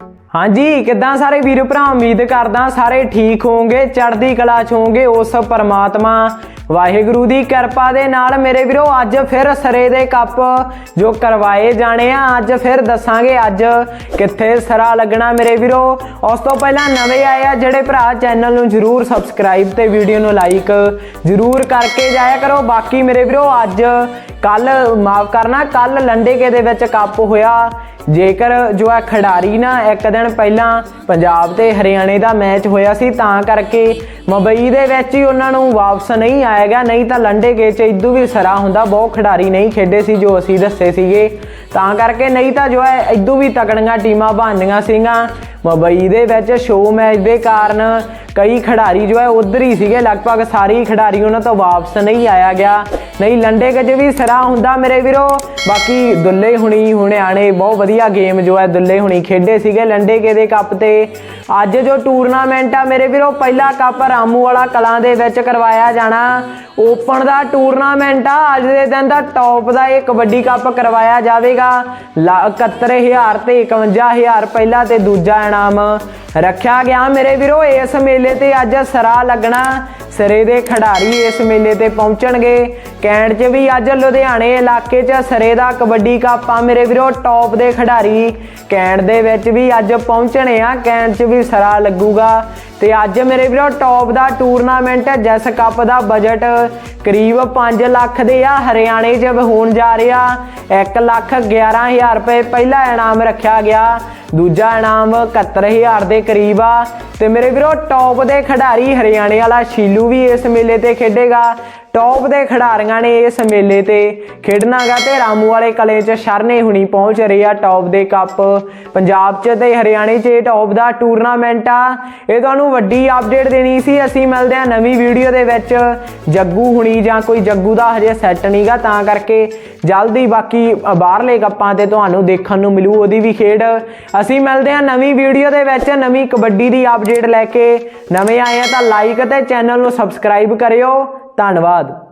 ਹਾਂਜੀ, ਕਿੱਦਾਂ ਸਾਰੇ ਵੀਰ ਭਰਾ? ਉਮੀਦ ਕਰਦਾ ਸਾਰੇ ਠੀਕ ਹੋਵੋਗੇ, ਚੜ੍ਹਦੀ ਕਲਾ ਚ ਹੋਵੋਗੇ, ਉਸ ਪਰਮਾਤਮਾ ਵਾਹਿਗੁਰੂ ਦੀ ਕਿਰਪਾ ਦੇ ਨਾਲ। ਮੇਰੇ ਵੀਰੋ, ਅੱਜ ਫਿਰ ਸਰੇ ਦੇ ਕੱਪ ਜੋ ਕਰਵਾਏ ਜਾਣੇ ਆ, ਅੱਜ ਫਿਰ ਦੱਸਾਂਗੇ ਅੱਜ ਕਿੱਥੇ ਸਰਾ ਲੱਗਣਾ ਮੇਰੇ ਵੀਰੋ। ਉਸ ਤੋਂ ਪਹਿਲਾਂ ਨਵੇਂ ਆਏ ਆ ਜਿਹੜੇ ਭਰਾ, ਚੈਨਲ ਨੂੰ ਜਰੂਰ ਸਬਸਕ੍ਰਾਈਬ ਤੇ ਵੀਡੀਓ ਨੂੰ ਲਾਈਕ ਜਰੂਰ ਕਰਕੇ ਜਾਇਆ ਕਰੋ। ਬਾਕੀ ਮੇਰੇ ਵੀਰੋ, ਅੱਜ ਕੱਲ ਮਾਫ ਕਰਨਾ, ਕੱਲ ਲੰਡੇਕੇ ਦੇ ਵਿੱਚ ਕੱਪ ਹੋਇਆ। ਜੇਕਰ ਜੋ ਹੈ ਖਿਡਾਰੀ ਨਾ, ਇੱਕ ਦਿਨ ਪਹਿਲਾਂ ਪੰਜਾਬ ਤੇ ਹਰਿਆਣੇ ਦਾ ਮੈਚ ਹੋਇਆ ਸੀ, ਤਾਂ ਕਰਕੇ ਮੁੰਬਈ ਦੇ ਵਿੱਚ ਹੀ ਉਹਨਾਂ ਨੂੰ ਵਾਪਸ ਨਹੀਂ ਆਏਗਾ ਨਹੀਂ ਤਾਂ ਲੰਡੇਕੇ ਚ ਇਦੋਂ ਵੀ ਸਰਾ ਹੁੰਦਾ, ਬਹੁਤ ਖਿਡਾਰੀ ਨਹੀਂ ਖੇਡੇ ਸੀ ਜੋ ਅਸੀਂ ਦੱਸੇ ਸੀਗੇ। ਤਾਂ ਕਰਕੇ ਨਹੀਂ ਤਾਂ ਜੋ ਹੈ ਇਦੋਂ ਵੀ ਤਕੜੀਆਂ ਟੀਮਾਂ ਬਣਦੀਆਂ ਸੀਗੀਆਂ। ਮੁੰਬਈ ਦੇ ਵਿੱਚ ਸ਼ੋਅ ਮੈਚ ਦੇ ਕਾਰਨ ਕਈ ਖਿਡਾਰੀ ਜੋ ਹੈ ਉਧਰ ਹੀ ਸੀਗੇ। ਲਗਭਗ ਸਾਰੇ ਖਿਡਾਰੀ ਉਹਨਾਂ ਤੋਂ ਵਾਪਸ ਨਹੀਂ ਆਇਆ ਗਿਆ। ਨਹੀਂ, ਲੰਡੇ ਕੇ ਵੀ ਸਰਾ ਹੁੰਦਾ ਮੇਰੇ ਵੀਰੋ। ਬਾਕੀ ਦੁੱਲੇ ਹੁਣੀ ਹੁਣਿਆਣੇ ਬਹੁਤ ਵਧੀਆ ਗੇਮ ਜੋ ਹੈ, ਦੁੱਲੇ ਹੁਣੀ ਖੇਡੇ ਸੀਗੇ ਲੰਡੇ ਕੇ ਦੇ ਕੱਪ ਤੇ। ਅੱਜ ਜੋ ਟੂਰਨਾਮੈਂਟ ਆ ਮੇਰੇ ਵੀਰੋ, ਪਹਿਲਾ ਕੱਪ ਰਾਮੂ ਵਾਲਾ ਕਲਾਂ ਦੇ ਵਿੱਚ ਕਰਵਾਇਆ ਜਾਣਾ। ਓਪਨ ਦਾ ਟੂਰਨਾਮੈਂਟ ਆ, ਅੱਜ ਦੇ ਦਿਨ ਦਾ ਟੌਪ ਦਾ ਇਹ ਕਬੱਡੀ ਕੱਪ ਕਰਵਾਇਆ ਜਾਵੇਗਾ। ਲਾ- 71000 ਤੇ 51000 ਪਹਿਲਾ ਤੇ ਦੂਜਾ ਇਨਾਮ ਰੱਖਿਆ ਗਿਆ ਮੇਰੇ ਵੀਰੋ, ਇਸ ਮੇਲੇ ਤੇ ਅੱਜ ਸਰਾ ਲੱਗਣਾ। ਸਰੇ ਦੇ ਖਿਡਾਰੀ ਇਸ ਮੇਲੇ ਤੇ ਪਹੁੰਚਣਗੇ। ਕੈਂਟ 'ਚ ਵੀ ਅੱਜ ਲੁਧਿਆਣੇ ਇਲਾਕੇ 'ਚ ਸਰੇ ਦਾ ਕਬੱਡੀ ਕੱਪ ਆ ਮੇਰੇ ਵੀਰੋ, ਟੌਪ ਦੇ ਖਿਡਾਰੀ। ਕੈਂਟ ਦੇ ਵਿੱਚ ਵੀ ਅੱਜ ਪਹੁੰਚਣੇ ਆ, ਕੈਂਟ 'ਚ ਵੀ ਸਰਾ ਲੱਗੂਗਾ। ਤੇ ਅੱਜ ਮੇਰੇ ਵੀਰੋ, ਟੌਪ ਦਾ ਟੂਰਨਾਮੈਂਟ ਜਿਸ ਕੱਪ ਦਾ ਬਜਟ ਕਰੀਬ 5 ਲੱਖ ਦੇ ਆ, ਹਰਿਆਣੇ 'ਚ ਹੋਣ ਜਾ ਰਿਹਾ। 1 ਲੱਖ 11000 ਰੁਪਏ ਪਹਿਲਾ ਇਨਾਮ ਰੱਖਿਆ ਗਿਆ। ਦੂਜਾ ਇਨਾਮ 71000 ਦੇ ਕਰੀਬ ਆ। ਤੇ ਮੇਰੇ ਵੀਰੋ ਟੌਪ ਦੇ ਖਿਡਾਰੀ ਹਰਿਆਣੇ ਵਾਲਾ ਸ਼ੀਲੂ ਵੀ ਇਸ ਮੇਲੇ ਤੇ ਖੇਡੇਗਾ। ਟੌਪ ਦੇ ਖਿਡਾਰੀਆਂ ਨੇ ਇਸ ਮੇਲੇ ਤੇ ਖੇਡਣਾਗਾ ਤੇ ਰਾਮੂ ਵਾਲੇ ਕਲੇ 'ਚ ਸ਼ਰਨੇ ਹੁਣੀ ਪਹੁੰਚ ਰਹੀ ਆ ਟੌਪ ਦੇ ਕੱਪ ਪੰਜਾਬ 'ਚ ਤੇ ਹਰਿਆਣੇ 'ਚ ਇਹ ਟੌਪ ਦਾ ਟੂਰਨਾਮੈਂਟ ਆ। ਇਹ ਤੁਹਾਨੂੰ ਵੱਡੀ ਅਪਡੇਟ ਦੇਣੀ ਸੀ। ਅਸੀਂ ਮਿਲਦੇ ਆ ਨਵੀਂ ਵੀਡੀਓ ਦੇ ਵਿੱਚ। ਜੱਗੂ ਹੁਣੀ ਜਾਂ ਕੋਈ ਜੱਗੂ ਦਾ ਹਜੇ ਸੈੱਟ ਨਹੀਂਗਾ, ਤਾਂ ਕਰਕੇ ਜਲਦੀ ਬਾਕੀ ਬਾਹਰਲੇ ਕੱਪਾਂ ਤੇ ਤੁਹਾਨੂੰ ਦੇਖਣ ਨੂੰ ਮਿਲੂ, ਉਹਦੀ ਵੀ ਖੇਡ। ਅਸੀਂ ਮਿਲਦੇ ਆ ਨਵੀਂ ਵੀਡੀਓ ਦੇ ਵਿੱਚ, ਨਵੀਂ ਕਬੱਡੀ ਦੀ ਅਪਡੇਟ ਅਪਡੇਟ ਲੈ ਕੇ ਨਵੇਂ ਆਏ ਆ ਤਾਂ ਲਾਈਕ ਅਤੇ ਚੈਨਲ ਨੂੰ ਸਬਸਕ੍ਰਾਈਬ ਕਰਿਓ। ਧੰਨਵਾਦ।